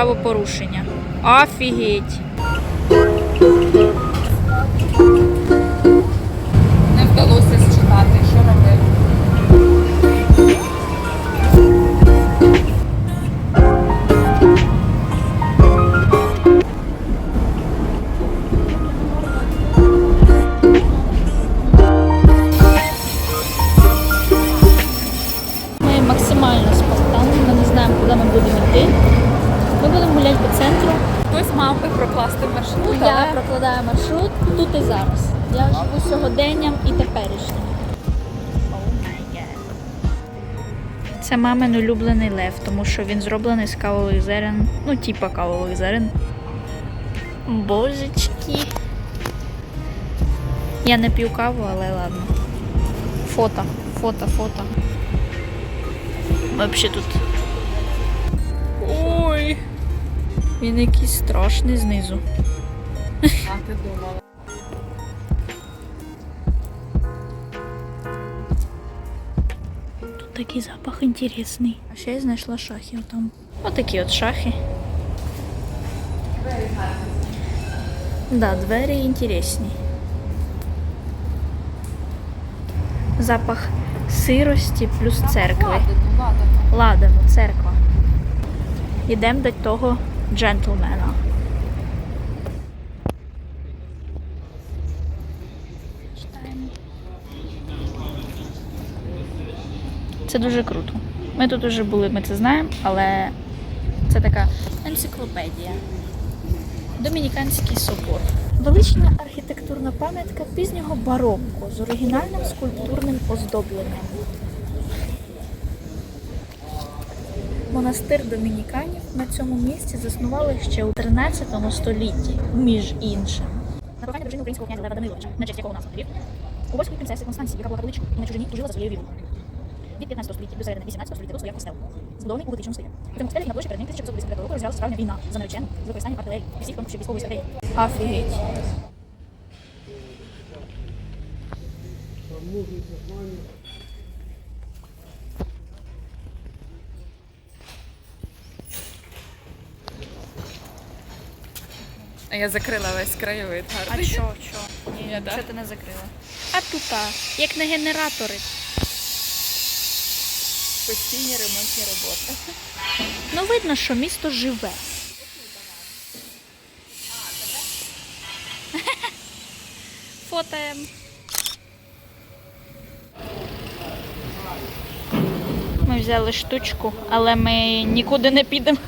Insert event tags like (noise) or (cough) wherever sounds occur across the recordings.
правопорушення. Офігеть! Не вдалося Мамин улюблений лев, тому що він зроблений з кавових зерен. Ну, типа кавових зерен. Божечки. Я не п'ю каву, але ладно. Фото, фото, фото. Вообще тут. Ой. Він якийсь страшний знизу. а ти думала. Такий запах інтересний. А ще я знайшла шахи там. Отакі от шахи. Да, двері інтересні. Запах сирості плюс церкви. Ладно, ладно. Церква. Йдемо до того джентльмена. Читаємо. Це дуже круто. Ми тут вже були, ми це знаємо, але це така енциклопедія. Домініканський собор. Велична архітектурна пам'ятка пізнього барокко з оригінальним скульптурним оздобленням. Монастир домініканів на цьому місці заснували ще у 13 столітті, між іншим. На прохання дружини українського князя Лева Даниловича, на честь якого названий Львів, у польської принцеси Констанції, яка була католичкою і на чужині служила за своєю вірою. Від 15 століття до середини 18 століття тут стояв костел, збудований у готичному стилі. У цьому костелі на площі перед ним 1510 року розгралася справжня війна за наречену з використанням артилерії і всіх тонкощів військової стратегії. Офігеть. А я закрила весь краєвид А гарний. що, що? Ні, Ні, да? ти не закрила. А тут, а, як на генератори. Постійні ремонтні роботи. Ну, видно, що місто живе. Фотоєм. Ми взяли штучку, але ми нікуди не підемо.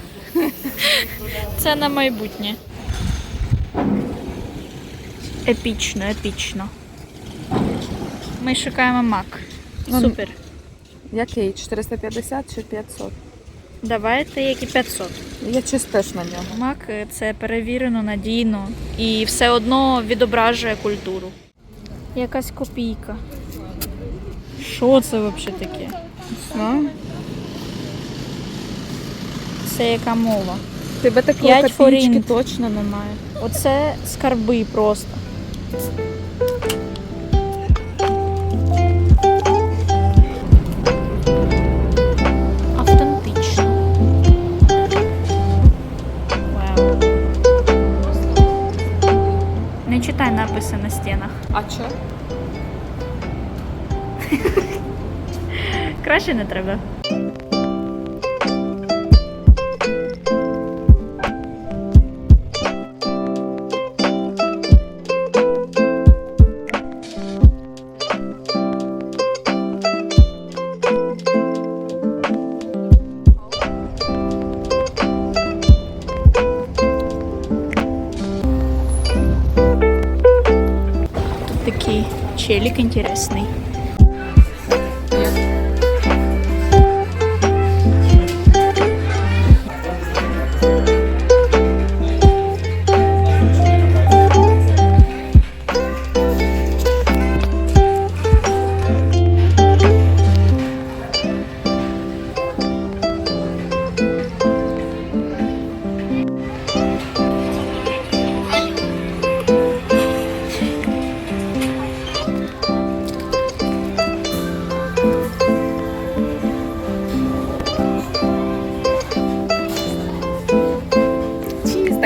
Це на майбутнє. Епічно, епічно. Ми шукаємо мак. Супер. Який? 450 чи 500? Давайте, як і 500. Я чистиш на нього. Мак е, це перевірено, надійно і все одно відображує культуру. Якась копійка. Що це взагалі таке? Ну, Це яка мова? тебе такої копійки точно немає. Оце скарби просто. Написи на стінах. А що? Краще не треба. челик интересный.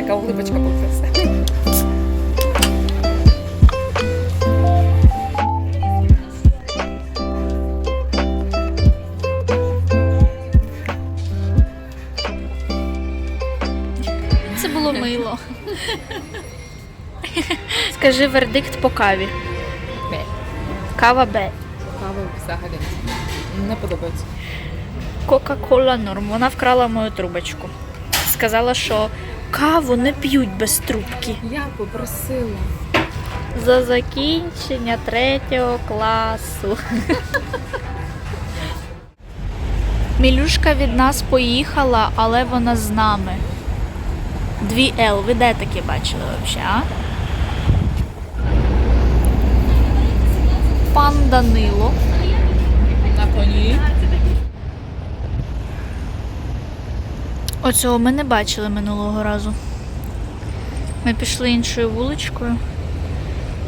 така улибочка покрасила. Це було (laughs) мило. Скажи вердикт по каві. Б. Кава Б. Кава взагалі не подобається. Кока-кола норм. Вона вкрала мою трубочку. Сказала, що каву не п'ють без трубки. Я попросила. За закінчення третього класу. (laughs) Мілюшка від нас поїхала, але вона з нами. Дві Л. Ви де таке бачили взагалі, а? Пан Данило. На коні. Оцього ми не бачили минулого разу. Ми пішли іншою вуличкою.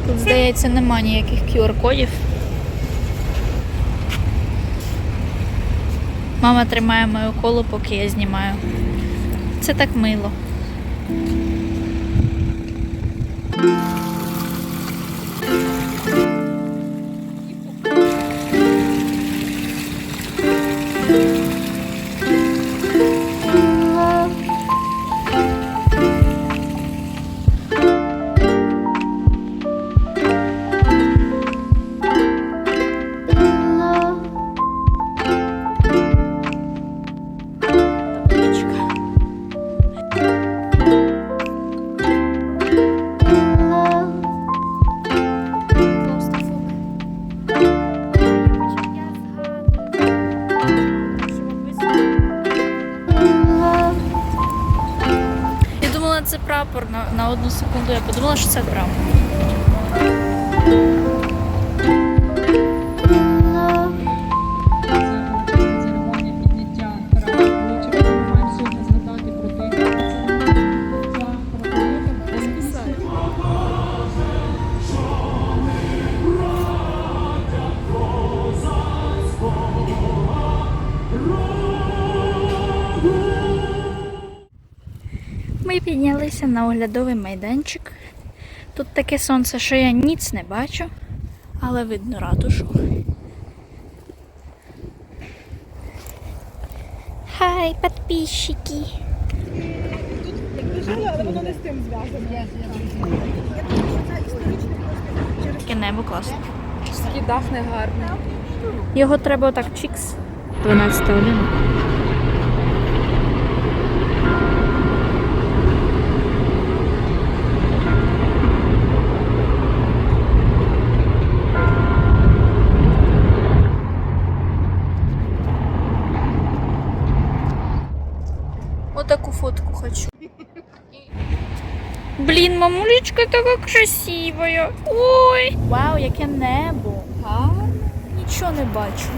Тут, здається, нема ніяких QR-кодів. Мама тримає мою колу, поки я знімаю. Це так мило. 160 грам. Піднялися на оглядовий майданчик. Таке сонце, що я ніц не бачу, але видно ратушу. Хай, підписчики! Таке небо класне. Такий дах не гарний. Його треба отак чікс. 12 година. Отаку фотку хочу. Блін, мамулечка така красивая. Ой! Вау, яке небо! Гарно. Нічого не бачу.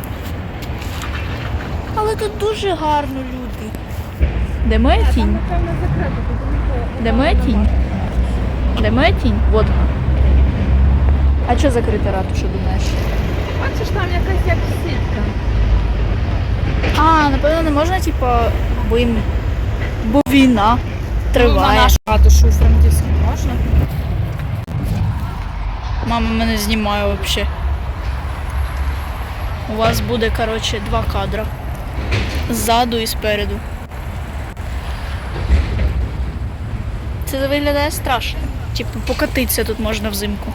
Але тут дуже гарно люди. Де моя тінь? Де моя тінь? Де моя тінь? Вот. А що закрита ратуша, думаєш? Бачиш, там якась як сітка. А, напевно, не можна, типа, бо їм. Бо війна Ну, триває. на нашу ратушу у Франківську можна. Мама мене знімає взагалі. У вас буде, коротше, два кадра. Ззаду і спереду. Це виглядає страшно. Типу, покатитися тут можна взимку.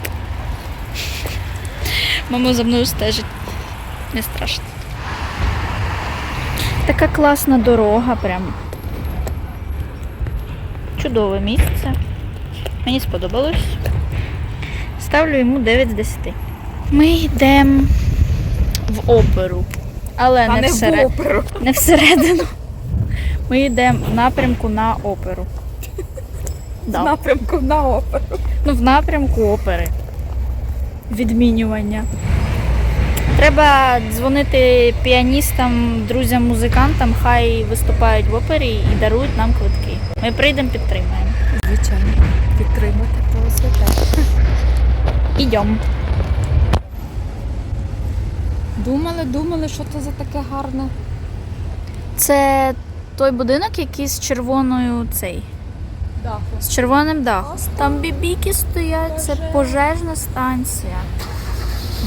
Мама за мною стежить. Не страшно. Така класна дорога прям. Чудове місце. Мені сподобалось. Ставлю йому 9 з 10. Ми йдемо в оперу. Але А не, не всеред... в оперу. не всередину. Ми йдемо в напрямку на оперу. (laughs) В напрямку на оперу. Ну, в напрямку опери. Відмінювання. Треба дзвонити піаністам, друзям-музикантам, хай виступають в опері і дарують нам квитки. Ми прийдемо, підтримаємо. Звичайно. Підтримати то святе. (laughs) Ідемо. Думали, думали, що це за таке гарне. Це той будинок, який з червоною цей. Даху. З червоним дахом. Там бібіки стоять, це пожежна станція.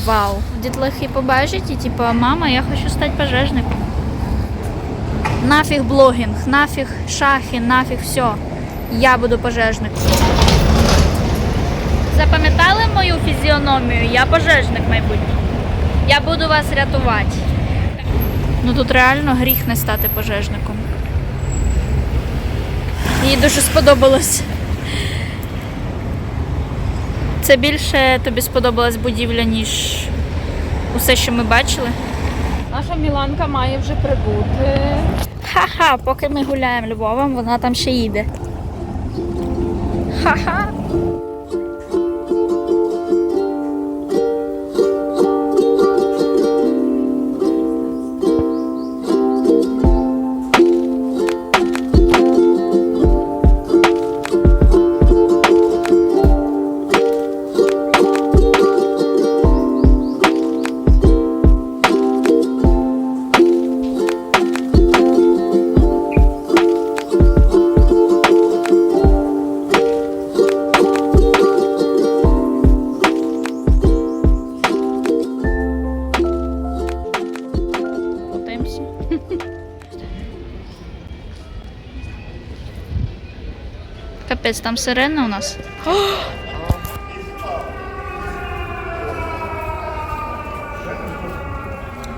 Вау. Дітлахи побачать і типу, мама, я хочу стати пожежником. Нафіг блогінг, нафіг шахи, нафіг все. Я буду пожежником. Запам'ятали мою фізіономію? Я пожежник майбутній. Я буду вас рятувати. Ну тут реально гріх не стати пожежником. Їй дуже сподобалось. Це більше тобі сподобалась будівля, ніж усе, що ми бачили. Наша Міланка має вже прибути. Ха-ха, поки ми гуляємо Львовом, вона там ще їде. Ха-ха. Потимся. Капець, там сирена у нас.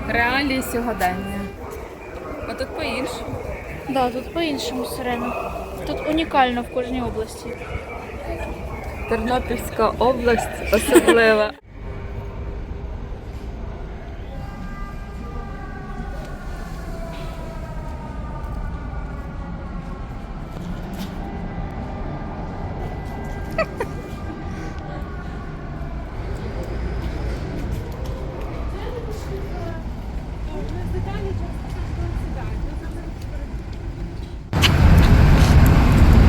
Реалії сьогодення. А тут по-іншому. Да, тут по-іншому сирена. Тут унікально в кожній області. Тернопільська область особлива.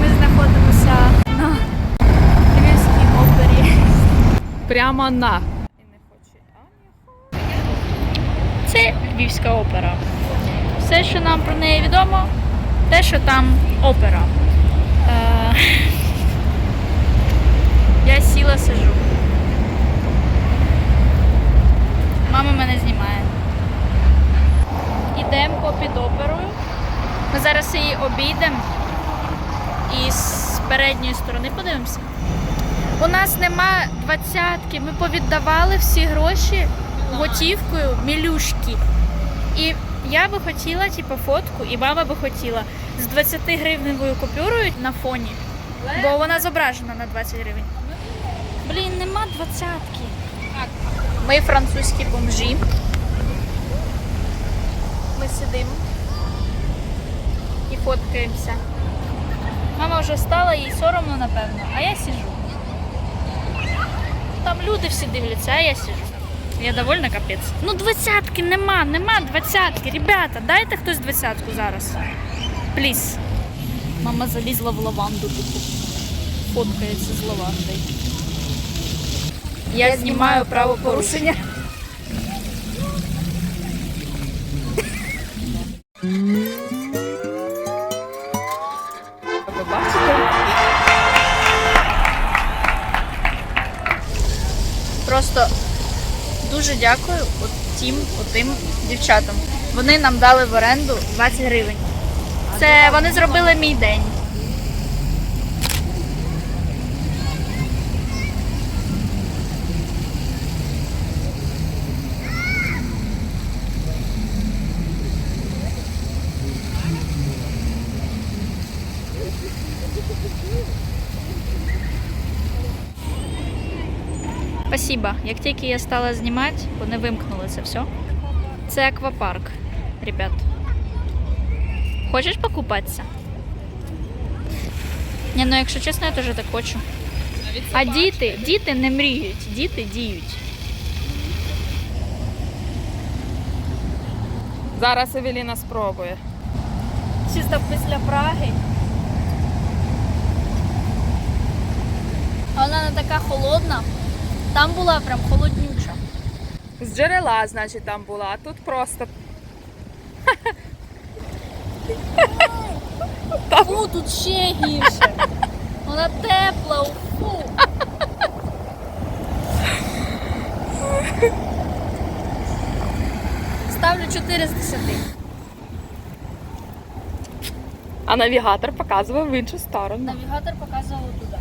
Ми знаходимося на Львівській опері. Прямо на. Це Львівська опера. Все, що нам про неї відомо, те, що там опера. Е, Я сіла сижу. Мама мене знімає. Ідемо попід оперою. Ми зараз її обійдемо і з передньої сторони подивимося. У нас нема двадцятки, ми повіддавали всі гроші готівкою мілюшки. І я би хотіла, типу, фотку, і мама би хотіла з 20 гривневою купюрою на фоні. Бо вона зображена на 20 гривень. Блін, нема двадцятки. Ми французькі бомжі. Ми сидимо і фоткаємося. Мама вже встала, їй соромно, напевно, а я сижу. Там люди всі дивляться, а я сижу. Я довольна капець. Ну, двадцятки нема, нема двадцятки. Ребята, дайте хтось двадцятку зараз. Пліс. Мама залізла в лаванду типу. Фоткається з лавандою. Я знімаю правопорушення. Дуже дякую от тим, отим дівчатам. Вони нам дали в оренду 20 гривень. Це вони зробили мій день. Спасибо. Як тільки я стала знімати, вони вимкнули це все. Це аквапарк, ребят. Хочеш покупатися? Ні, ну якщо чесно, я теж так хочу. А діти, діти не мріють, діти діють. Зараз Евеліна спробує. Чисто після Праги. Вона не така холодна. Там була прям холоднюча. З джерела, значить, там була, а тут просто Фу, тут ще гірше. Вона тепла, фу. Ставлю 4 з 10. а навігатор показував в іншу сторону. Навігатор показував туди.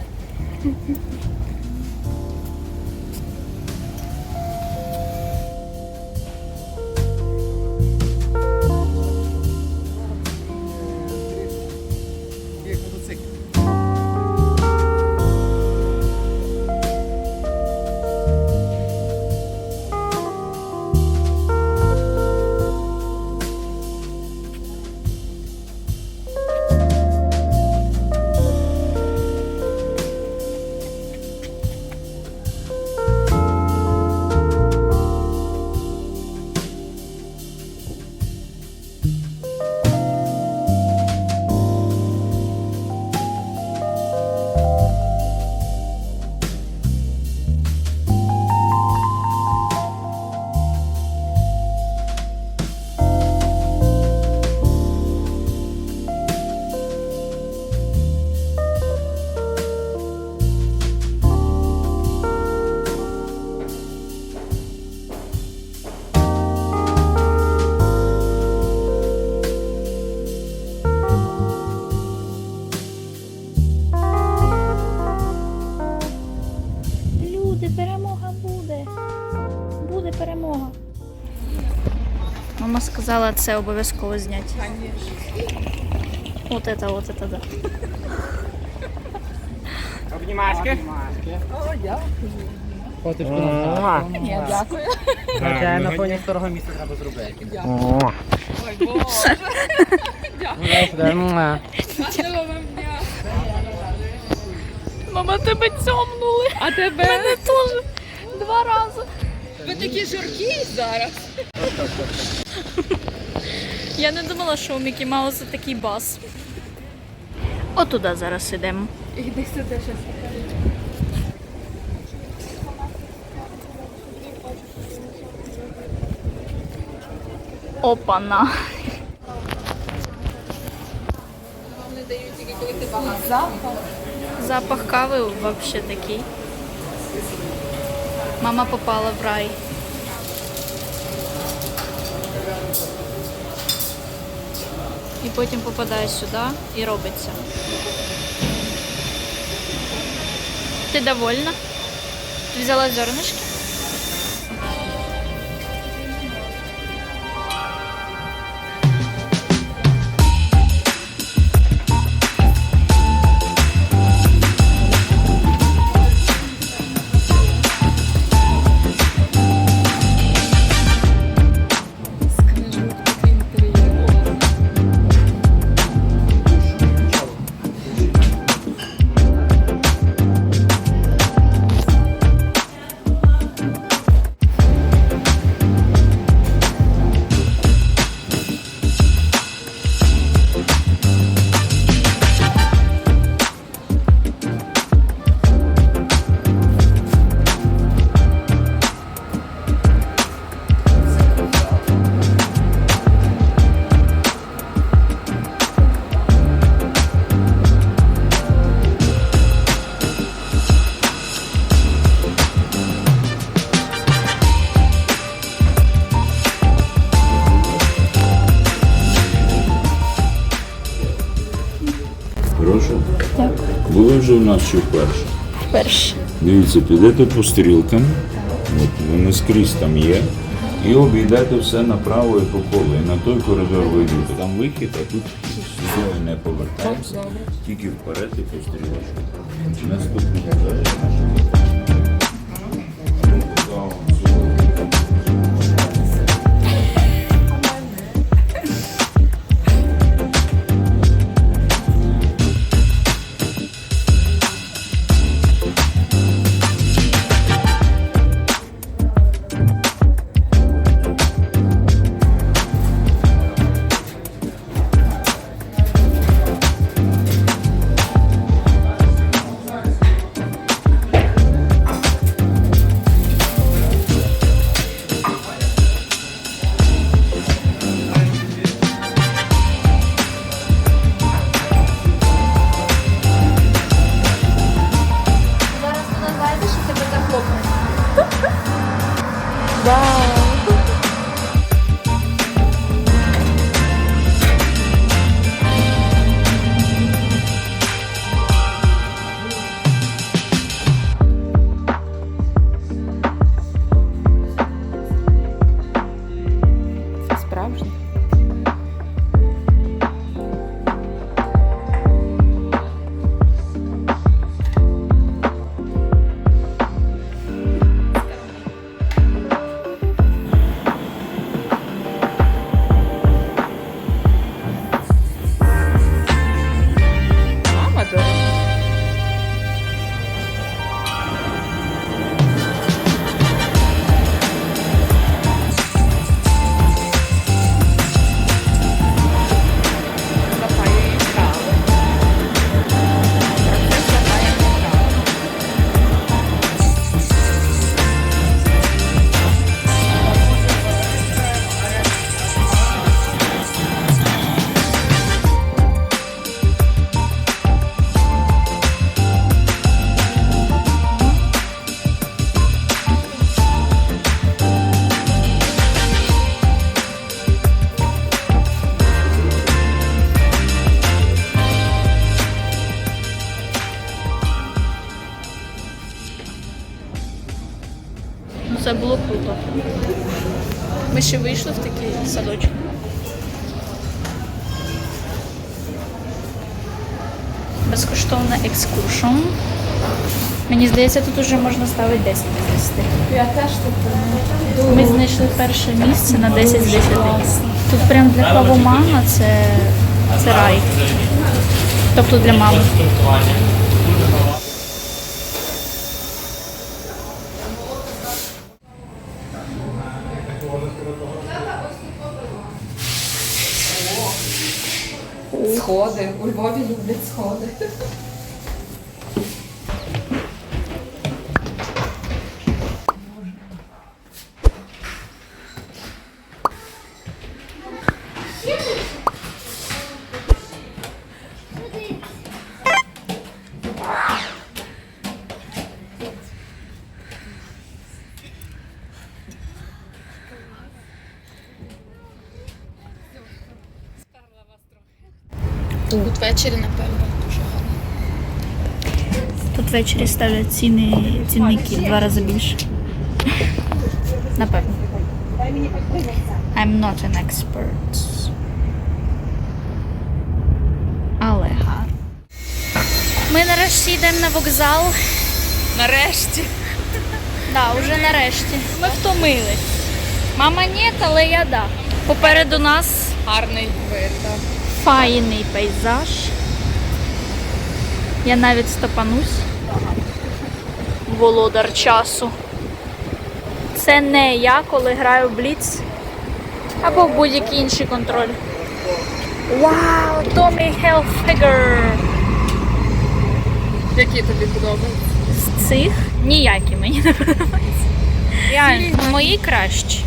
Сказала, це обов'язково зняти. От це, от це, да. Обнімашки. Фоточку на Ні, дякую. На фоні старого місця треба зробити. Ой, Боже. Дня. Мама, тебе цьомнули. А тебе? Мене теж два рази. Ви такі жоркі зараз. Я не думала, що у Мікі Мауса такий бас. Отуда зараз ідемо. Іди сюди щось. Опана. Вони дають тільки коли ти багато. Запах. Запах кави взагалі такий. Мама попала в рай. І потім попадає сюди і робиться. Ти довольна? Ти взяла зернишки? Нас що вперше. Перше. Дивіться, підете по стрілкам, от вони скрізь там є, і обійдете все направо і по колу. І на той коридор вийдете. Там вихід, а тут сюди не повертаємося, тільки вперед і по стрілочку. Наступний покаже здається, тут уже можна ставити 10 з 10. Я теж так Ми знайшли перше місце на 10 з 10. Тут прям для кавомана це, це рай. Тобто для мами. Сходи. У Львові люблять сходи. Ввечері, напевно, дуже гарно. Тут ввечері ставлять ціни, цінники в два рази більше. Напевно. I'm not an expert. Але гарно. Ми нарешті йдемо на вокзал. Нарешті. Да, вже нарешті. Ми втомились. Мама ні, але я да. Попереду нас Гарний вид. Файний пейзаж. Я навіть стопанусь. Володар часу. Це не я, коли граю в Бліц або в будь-який інший контроль. Вау, Tommy Hilfiger! Які тобі подобаються? З цих ніякі мені не подобаються. Реально, мої кращі.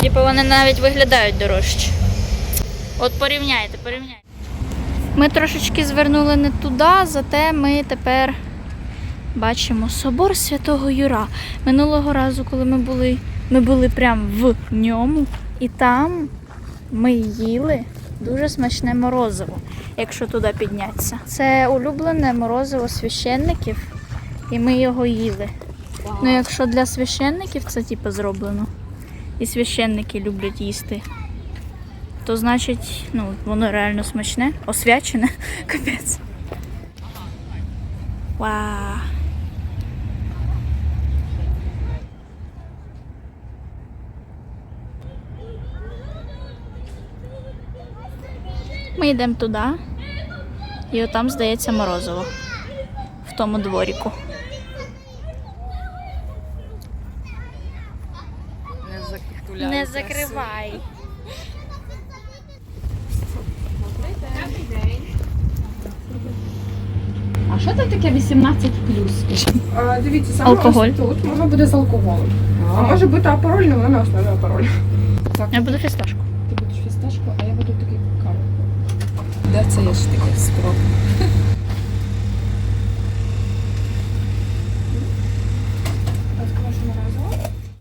Типу вони навіть виглядають дорожче. От порівняйте, порівняйте. Ми трошечки звернули не туди, зате ми тепер бачимо собор Святого Юра. Минулого разу, коли ми були, ми були прямо в ньому, і там ми їли дуже смачне морозиво, якщо туди піднятися. Це улюблене морозиво священників, і ми його їли. Ну, якщо для священників це типу зроблено, і священники люблять їсти, то значить, ну, воно реально смачне, освячене. (laughs) Капець. Вау. Ми йдемо туди, і отам, здається, морозиво. В тому дворіку. Не закривай. Що це таке 18 плюс? А, Дивіться, саме Алкоголь. ось тут воно буде з алкоголем. А може бути апероль, але на основі апероль. Я буду фісташку. Ти будеш фісташку, а я буду такий каву. Де це є ж таке спроб?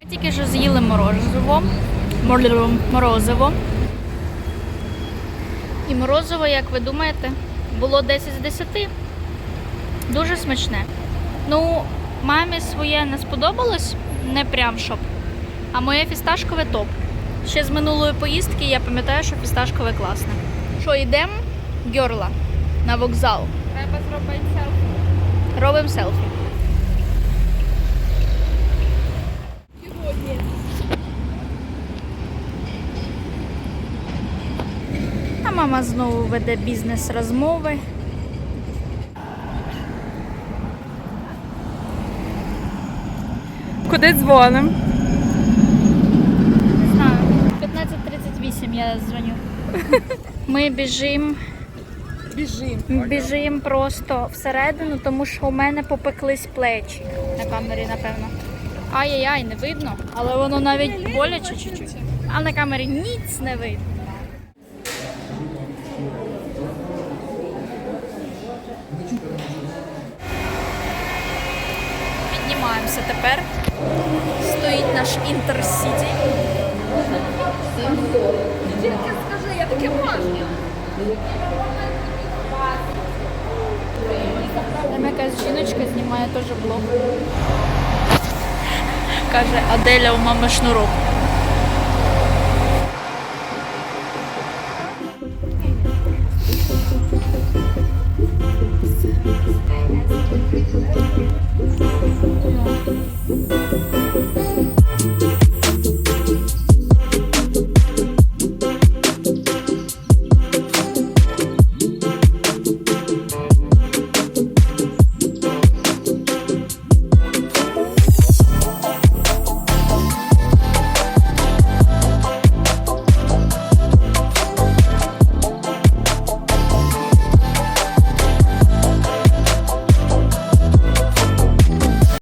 Ми тільки що з'їли морозиво. Морозиво. Морозиво. І морозиво, як ви думаєте, було 10 з 10. Дуже смачне. Ну, мамі своє не сподобалось, не прям щоб. А моє фісташкове топ. Ще з минулої поїздки я пам'ятаю, що фісташкове класне. Що, йдемо? Гьорла на вокзал. Треба зробити селфі. Робимо селфі. А мама знову веде бізнес-розмови. Куди дзвоним? Не знаю. 15.38 я дзвоню. (laughs) Ми біжимо. Біжим. Біжимо просто всередину, тому що у мене попеклись плечі. На камері, напевно. Ай-яй-яй, не видно, але воно навіть боляче чуть-чуть. А на камері ніц не видно. Піднімаємося тепер. Стоїть наш інтерсіті. Там якась жіночка знімає теж блог. каже Аделя у мами шнурок.